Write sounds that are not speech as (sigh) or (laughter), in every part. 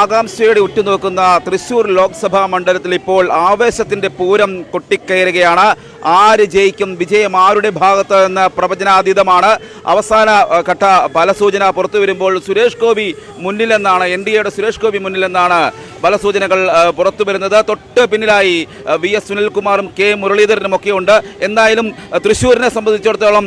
ആകാംക്ഷയോടെ ഉറ്റുനോക്കുന്ന തൃശൂർ ലോക്സഭാ മണ്ഡലത്തിൽ ഇപ്പോൾ ആവേശത്തിന്റെ പൂരം കൊട്ടിക്കയറുകയാണ്. ആര് ജയിക്കും വിജയം ആരുടെ ഭാഗത്ത് എന്ന പ്രവചനാതീതമാണ്. അവസാന ഘട്ട ഫലസൂചന പുറത്തു വരുമ്പോൾ സുരേഷ് ഗോപി മുന്നിലെന്നാണ് എൻ ഡി എയുടെ സുരേഷ് ഗോപി മുന്നിലെന്നാണ് ഫലസൂചനകൾ പുറത്തു വരുന്നത്. തൊട്ട് പിന്നിലായി വി എസ് സുനിൽകുമാറും കെ മുരളീധരനും ഒക്കെ ഉണ്ട്. എന്തായാലും തൃശ്ശൂരിനെ സംബന്ധിച്ചിടത്തോളം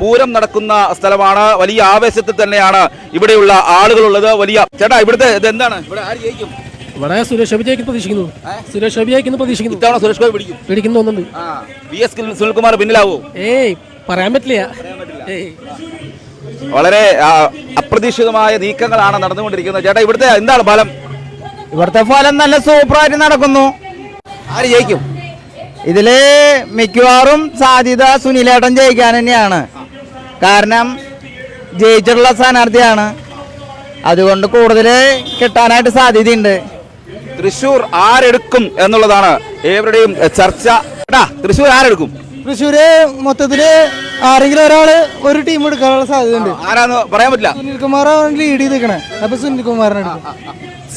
പൂരം നടക്കുന്ന സ്ഥലമാണ്. വലിയ ആവേശത്തിൽ തന്നെയാണ് ഇവിടെയുള്ള ആളുകളുള്ളത്. വലിയ ചേട്ടാ ഇവിടുത്തെ ഇത് എന്താണ്? ഇവിടെ ആര് ജയിക്കും? ഇവിടെ സുരേഷ് അഭിജയ്ക്ക് പ്രതീക്ഷിക്കുന്നു. സുരേഷ് അഭിജയ്ക്ക് പ്രതീക്ഷിക്കുന്നു. ഇത്തവണ സുരേഷ് ഗോപി പിടിക്കും. പേടിക്കുന്നു തോന്നുന്നുണ്ട്. വി എസ് സുനിൽകുമാർ പിന്നിലാവോ? ഏയ് പറയാൻ പറ്റില്ല. വളരെ അപ്രതീക്ഷിതമായ നീക്കങ്ങളാണ് നടന്നുകൊണ്ടിരിക്കുന്നത്. ചേട്ടാ ഇവിടുത്തെ എന്താണ് ഫലം? ഇവിടുത്തെ ഫലം നല്ല സൂപ്പറായിട്ട് നടക്കുന്നു. ആര് ജയിക്കും? ഇതിൽ മിക്കവാറും സാധ്യത സുനിലേട്ടൻ ജയിക്കാൻ തന്നെയാണ്. കാരണം ജയിച്ചിട്ടുള്ള സ്ഥാനാർത്ഥിയാണ്. അതുകൊണ്ട് കൂടുതൽ കിട്ടാനായിട്ട് സാധ്യതയുണ്ട്. തൃശൂർ ആരെടുക്കും എന്നുള്ളതാണ് ഏവരുടെയും ചർച്ച. തൃശൂർ ആരെടുക്കും? തൃശ്ശൂര് മൊത്തത്തിൽ ആരെങ്കിലും ഒരാൾ ഒരു ടീം എടുക്കാനുള്ള സാധ്യതയുണ്ട്. ആരാന്ന് പറയാൻ പറ്റില്ല. സുനിൽകുമാർ ലീഡ് ചെയ്തേക്കണേ. അപ്പൊ സുനിൽകുമാറിനെ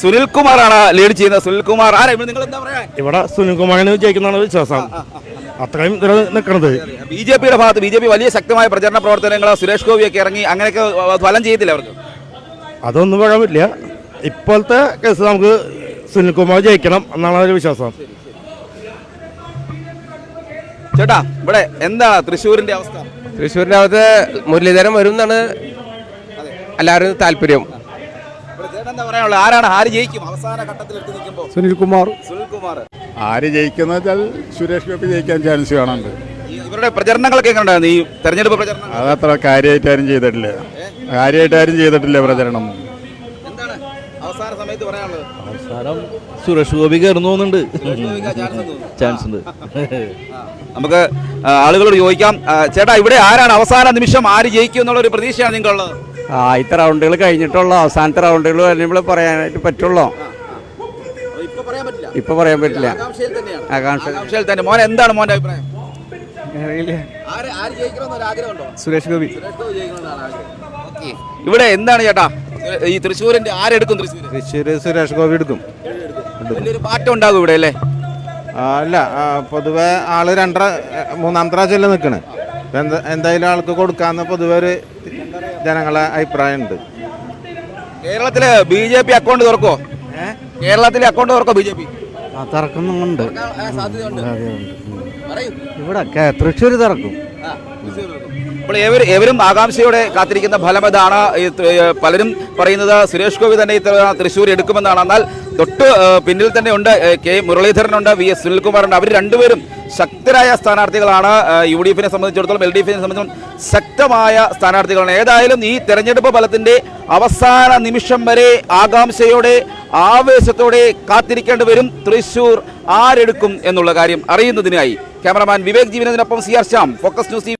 സുനിൽ സുനിൽകുമാറാണ് ലീഡ് ചെയ്യുന്നത്. സുനിൽകുമാർ ആരാ? ഇവിടെ നിങ്ങൾ എന്താ പറയാ? ഇവിടെ സുനിൽകുമാറിന് ജയിക്കുന്നതാണ് വിശ്വാസം. അത്രയും നിൽക്കുന്നത് ബി ജെ പിയുടെ ഭാഗത്ത് ബി ജെ പി വലിയ ശക്തമായ പ്രചരണ പ്രവർത്തനങ്ങൾ സുരേഷ് ഗോപിയൊക്കെ ഇറങ്ങി അങ്ങനെയൊക്കെ ഫലം ചെയ്യത്തില്ല അവർക്ക്? അതൊന്നും പറയാൻ പറ്റില്ല. ഇപ്പോഴത്തെ കേസ് നമുക്ക് സുനിൽകുമാർ ജയിക്കണം എന്നാണ് ഒരു വിശ്വാസം. ചേട്ടാ ഇവിടെ എന്താണ് തൃശ്ശൂരിന്റെ അവസ്ഥ? തൃശ്ശൂരിന്റെ അകത്ത് മുരളീധരൻ വരും എന്നാണ് എല്ലാവരും താല്പര്യം. പറയാനുള്ളത്? ആരാണ്? ആര് ജയിക്കും? അവസാന ഘട്ടത്തിൽ എത്തി നിൽക്കുമ്പോൾ സുനിൽകുമാർ. സുനിൽകുമാർ. ആര് ജയിക്കുന്ന വെച്ചാൽ സുരേഷ് ഗോപി ജയിക്കാൻ ചാൻസ് കാണുന്നുണ്ട്. ഇവരുടെ പ്രചരണങ്ങളൊക്കെ എങ്ങനെ ഉണ്ടായിരുന്നു ഈ തെരഞ്ഞെടുപ്പ് പ്രചരണം അതത്ര കാര്യമായിട്ട് ആരും ചെയ്തിട്ടില്ല. കാര്യമായിട്ട് ആരും ചെയ്തിട്ടില്ല പ്രചരണം. അവസാന സുരേഷ് ഗോപി കയറുന്നുണ്ട് ചാൻസ് ഉണ്ട്. (laughs) നമുക്ക് ആളുകളോട് ചോദിക്കാം. ചേട്ടാ ഇവിടെ ആരാണ് അവസാന നിമിഷം ആര് ജയിക്കും എന്നുള്ള ഒരു പ്രതീക്ഷയാണ് നിങ്ങളുള്ളത് ആദ്യത്തെ റൗണ്ടുകൾ കഴിഞ്ഞിട്ടുള്ള. അവസാനത്തെ റൗണ്ടുകൾ വരുമ്പോൾ പറയാനായിട്ട് പറ്റുള്ളൂ. ഇപ്പൊ പറയാൻ പറ്റില്ല? ഇപ്പൊ പറയാൻ പറ്റില്ല. ആകാംക്ഷയിൽ തന്നെ. മോൻ എന്താണ് മോന്റെ അഭിപ്രായം? സുരേഷ് ഗോപി. സുരേഷ് ഗോപി ജയിക്കണമെന്നാണ് ആഗ്രഹം. ഓക്കേ. ഇവിടെ എന്താണ് ചേട്ടാ? ഈ തൃശ്ശൂരിന്റെ ആരെടുക്കും തൃശ്ശൂർ തൃശ്ശൂർ സുരേഷ് ഗോപി എടുക്കും. വലിയൊരു മാറ്റം ഉണ്ടാകും ഇവിടെ അല്ലേ? അല്ല പൊതുവെ ആൾ രണ്ടര മൂന്നാമത്തെ പ്രാവശ്യമല്ലേ നിൽക്കണേ എന്തായാലും ആൾക്ക് കൊടുക്കാന്ന് പൊതുവെ ഒരു ജനങ്ങളെ അഭിപ്രായമുണ്ട്. കേരളത്തിലെ കേരളത്തിൽ ബി ജെ പി അക്കൗണ്ട് തുറക്കോ കേരളത്തിലെ അക്കൗണ്ട് തുറക്കോ ബി ജെ പി? തുറക്കുന്നുണ്ട്. ഇവിടെ തൃശ്ശൂർ തുറക്കും. അപ്പോൾ ഏവർ ഏവരും ആകാംക്ഷയോടെ കാത്തിരിക്കുന്ന ഫലം ഇതാണ് പലരും പറയുന്നത് സുരേഷ് ഗോപി തന്നെ ഇത്തവണ തൃശ്ശൂർ എടുക്കുമെന്നാണ്. എന്നാൽ തൊട്ട് പിന്നിൽ തന്നെ ഉണ്ട് കെ മുരളീധരനുണ്ട് വി എസ് സുനിൽകുമാറുണ്ട്. അവർ രണ്ടുപേരും ശക്തരായ സ്ഥാനാർത്ഥികളാണ്. യു ഡി എഫിനെ സംബന്ധിച്ചിടത്തോളം എൽ ഡി എഫിനെ സംബന്ധിച്ചിടത്തോളം ശക്തമായ സ്ഥാനാർത്ഥികളാണ്. ഏതായാലും ഈ തെരഞ്ഞെടുപ്പ് ഫലത്തിന്റെ അവസാന നിമിഷം വരെ ആകാംക്ഷയോടെ ആവേശത്തോടെ കാത്തിരിക്കേണ്ടി വരും തൃശ്ശൂർ ആരെടുക്കും എന്നുള്ള കാര്യം അറിയുന്നതിനായി. Cameraman Vivek ജീവനത്തിനൊപ്പം C R Shyam. Focus news